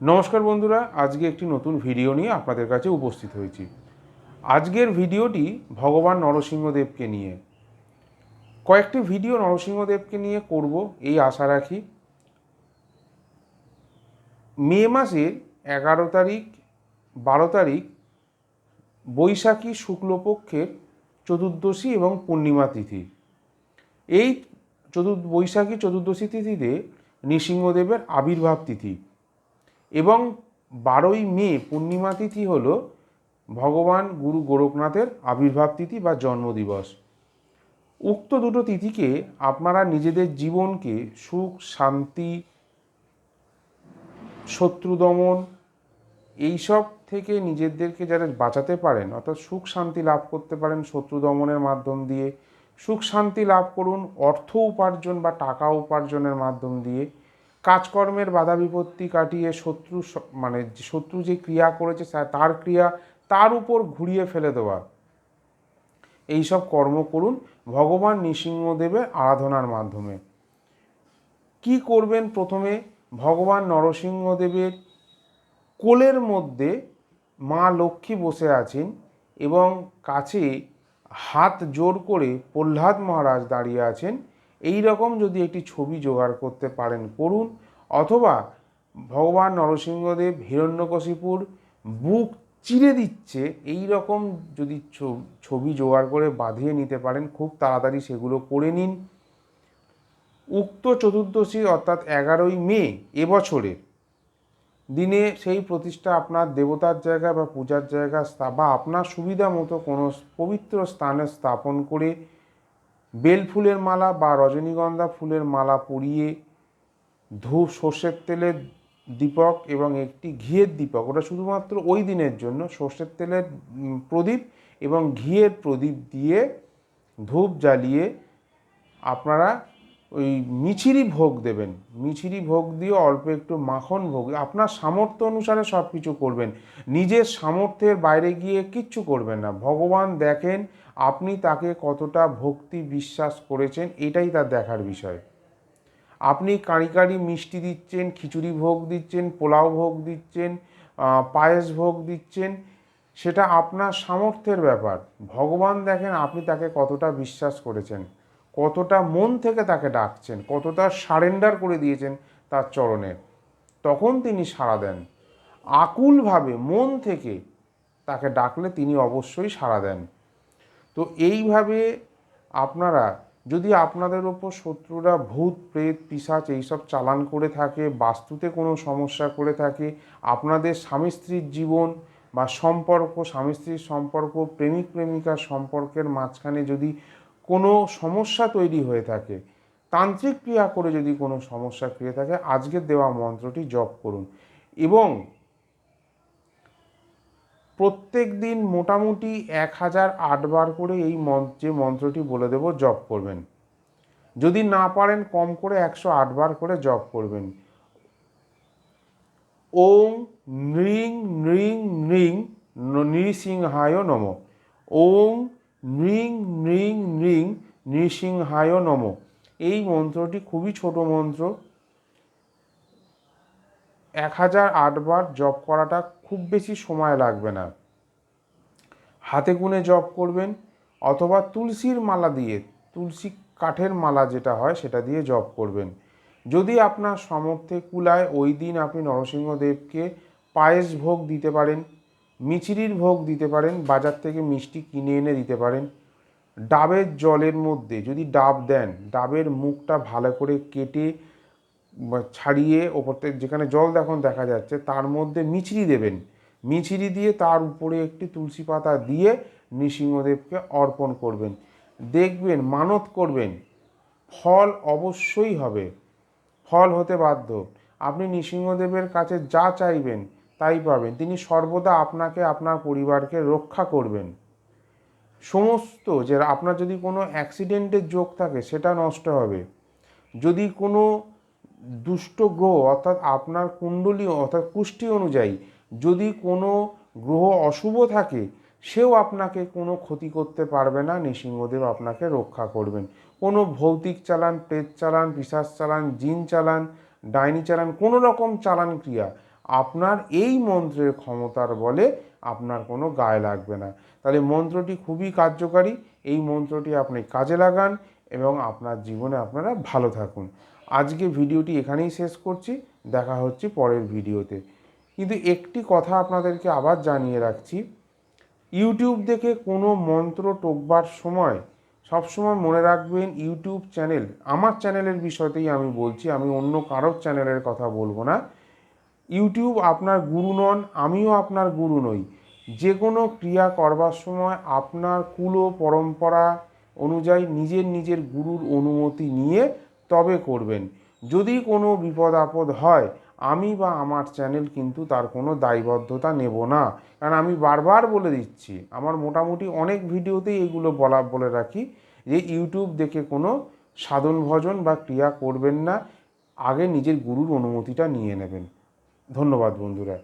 নমস্কার বন্ধুরা, আজকে একটি নতুন ভিডিও নিয়ে আপনাদের কাছে উপস্থিত হয়েছি। আজকের ভিডিওটি ভগবান নরসিংহদেবকে নিয়ে। কয়েকটি ভিডিও নরসিংহদেবকে নিয়ে করব, এই আশা রাখি। মে মাসের এগারো তারিখ, বারো তারিখ, বৈশাখী শুক্লপক্ষের চতুর্দশী এবং পূর্ণিমা তিথি। এই চতুর্ বৈশাখী চতুর্দশী তিথিতে নৃসিংহদেবের আবির্ভাব তিথি। এবং বারোই মে পূর্ণিমা তিথি হল ভগবান গুরু গোরখনাথের আবির্ভাব তিথি বা জন্মদিবস। উক্ত দুটো তিথিকে আপনারা নিজেদের জীবনকে সুখ, শান্তি, শত্রু দমন এইসব থেকে নিজেদেরকে যারা বাঁচাতে পারেন, অর্থাৎ সুখ, শান্তি লাভ করতে পারেন শত্রু দমনের মাধ্যম দিয়ে। সুখ, শান্তি লাভ করুন অর্থ উপার্জন বা টাকা উপার্জনের মাধ্যম দিয়ে। কাজকর্মের বাধা বিপত্তি কাটিয়ে শত্রু মানে শত্রু যে ক্রিয়া করেছে তার ক্রিয়া তার উপর ঘুরিয়ে ফেলে দেওয়া। এইসব কর্ম করুন ভগবান নৃসিংহদেবের আরাধনার মাধ্যমে। কি করবেন প্রথমে? ভগবান নরসিংহদেবের কোলের মধ্যে মা লক্ষ্মী বসে আছেন এবং কাছে হাত জোর করে প্রহ্লাদ মহারাজ দাঁড়িয়ে আছেন। এই রকম যদি একটি ছবি জোগাড় করতে পারেন, করুন। অথবা ভগবান নরসিংহদেব হিরণ্যকশিপুর বুক চিরে দিচ্ছে, এই রকম যদি ছবি জোগাড় করে বাঁধিয়ে নিতে পারেন, খুব তাড়াতাড়ি সেগুলো করে নিন। উক্ত চতুর্দশী অর্থাৎ এগারোই মে এবছরের দিনে সেই প্রতিষ্ঠা আপনার দেবতার জায়গা বা পূজার জায়গা বা আপনার সুবিধা মতো কোনো পবিত্র স্থানে স্থাপন করে বেল ফুলের মালা বা রজনীগন্ধা ফুলের মালা পরিয়ে ধূপ, সর্ষের তেলের দীপক এবং একটি ঘিয়ের দীপক। ওটা শুধুমাত্র ওই দিনের জন্য। সর্ষের তেলের প্রদীপ এবং ঘিয়ের প্রদীপ দিয়ে ধূপ জ্বালিয়ে আপনারা ওই মিছিরি ভোগ দেবেন। মিছিরি ভোগ দিয়ে অল্প একটু মাখন ভোগ। আপনার সামর্থ্য অনুসারে সব কিছু করবেন। নিজের সামর্থ্যের বাইরে গিয়ে কিচ্ছু করবেন না। ভগবান দেখেন আপনি তাকে কতটা ভক্তি বিশ্বাস করেছেন, এটাই তার দেখার বিষয়। আপনি কাঁড়ি কাঁড়ি মিষ্টি দিচ্ছেন, খিচুড়ি ভোগ দিচ্ছেন, পোলাও ভোগ দিচ্ছেন পায়েস ভোগ দিচ্ছেন, সেটা আপনার সামর্থ্যের ব্যাপার। ভগবান দেখেন আপনি তাকে কতটা বিশ্বাস করেছেন, কতটা মন থেকে তাকে ডাকছেন, কতটা সারেন্ডার করে দিয়েছেন তার চরণে। তখন তিনি সাড়া দেন। আকুলভাবে মন থেকে তাকে ডাকলে তিনি অবশ্যই সাড়া দেন। তো এইভাবে আপনারা যদি আপনাদের ওপর শত্রুরা ভূত, প্রেত, পিসাচ এইসব চালান করে থাকে, বাস্তুতে কোনো সমস্যা করে থাকে, আপনাদের স্বামী স্ত্রীর জীবন বা সম্পর্ক, স্বামী স্ত্রীর সম্পর্ক, প্রেমিক, প্রেমিকার সম্পর্কের মাঝখানে যদি কোনো সমস্যা তৈরি হয়ে থাকে, তান্ত্রিক ক্রিয়া করে যদি কোনো সমস্যা ক্রিয়া থাকে, আজকের দেওয়া মন্ত্রটি জপ করুন। এবং প্রত্যেক দিন মোটামুটি এক হাজার আটবার করে এই মন- যে মন্ত্রটি বলে দেব, জপ করবেন। যদি না পারেন, কম করে একশো আটবার করে জপ করবেন। ওং নৃং নৃং নৃং নৃসিংহায় নম। ওং নৃং নৃং নৃং নৃসিংহায় নম। এই মন্ত্রটি খুবই ছোট মন্ত্র। এক হাজার আটবার জব করাটা খুব বেশি সময় লাগবে না। হাতে গুনে জব করবেন অথবা তুলসীর মালা দিয়ে, তুলসী কাঠের মালা যেটা হয় সেটা দিয়ে জপ করবেন। যদি আপনার সামর্থ্যে কুলায়, ওই দিন আপনি নরসিংহদেবকে পায়েস ভোগ দিতে পারেন মিচিরির ভোগ দিতে পারেন, বাজার থেকে মিষ্টি কিনে এনে দিতে পারেন। ডাবের জলের মধ্যে যদি ডাব দেন, ডাবের মুখটা ভালো করে কেটে ছাড়িয়ে ওপর থেকে যেখানে জল এখন দেখা যাচ্ছে, তার মধ্যে মিছরি দেবেন। মিছরি দিয়ে তার উপরে একটি তুলসী পাতা দিয়ে নৃসিংহদেবকে অর্পণ করবেন। দেখবেন, মানত করবেন। ফল অবশ্যই হবে। ফল হতে বাধ্য। আপনি নৃসিংহদেবের কাছে যা চাইবেন তাই পাবেন। তিনি সর্বদা আপনাকে, আপনার পরিবারকে রক্ষা করবেন। সমস্ত যে, আপনার যদি কোনো অ্যাক্সিডেন্টের যোগ থাকে, সেটা নষ্ট হবে। যদি কোনো দুষ্ট গ্রহ অর্থাৎ আপনার কুণ্ডলী, অর্থাৎ পুষ্টি অনুযায়ী যদি কোনো গ্রহ অশুভ থাকে, সেও আপনাকে কোনো ক্ষতি করতে পারবে না, নৃসিংহদেব আপনাকে রক্ষা করবেন। কোনো ভৌতিক চালান, প্রেত চালান পিসাস চালান, জিন চালান, ডাইনি চালান, কোনো রকম চালান ক্রিয়া আপনার এই মন্ত্রের ক্ষমতার বলে আপনার কোনো গায়ে লাগবে না। তাহলে মন্ত্রটি খুবই কার্যকারী। এই মন্ত্রটি আপনি কাজে লাগান এবং আপনার জীবনে আপনারা ভালো থাকুন। আজকে ভিডিওটি এখানেই শেষ করছি, দেখা হচ্ছে পরের ভিডিওতে। কিন্তু একটি কথা আপনাদেরকে আবার জানিয়ে রাখছি, ইউটিউব দেখে কোনো মন্ত্র টোকবার সময় সবসময় মনে রাখবেন ইউটিউব চ্যানেল, আমার চ্যানেলের বিষয়তেই আমি বলছি, আমি অন্য কারোর চ্যানেলের কথা বলব না। ইউটিউব আপনার গুরু নন, আমিও আপনার গুরু নই। যে কোনো ক্রিয়া করবার সময় আপনার কুলো পরম্পরা অনুযায়ী নিজের নিজের গুরুর অনুমতি নিয়ে তবে করবেন। যদি কোনো বিপদ আপদ হয়, আমি বা আমার চ্যানেল কিন্তু তার কোনো দায়বদ্ধতা নেব না। কারণ আমি বারবার বলে দিচ্ছি, আমার মোটামুটি অনেক ভিডিওতেই এগুলো বলা, বলে রাখি যে, ইউটিউব দেখে কোনো সাধন ভজন বা ক্রিয়া করবেন না, আগে নিজের গুরুর অনুমতিটা নিয়ে নেবেন। ধন্যবাদ বন্ধুরা।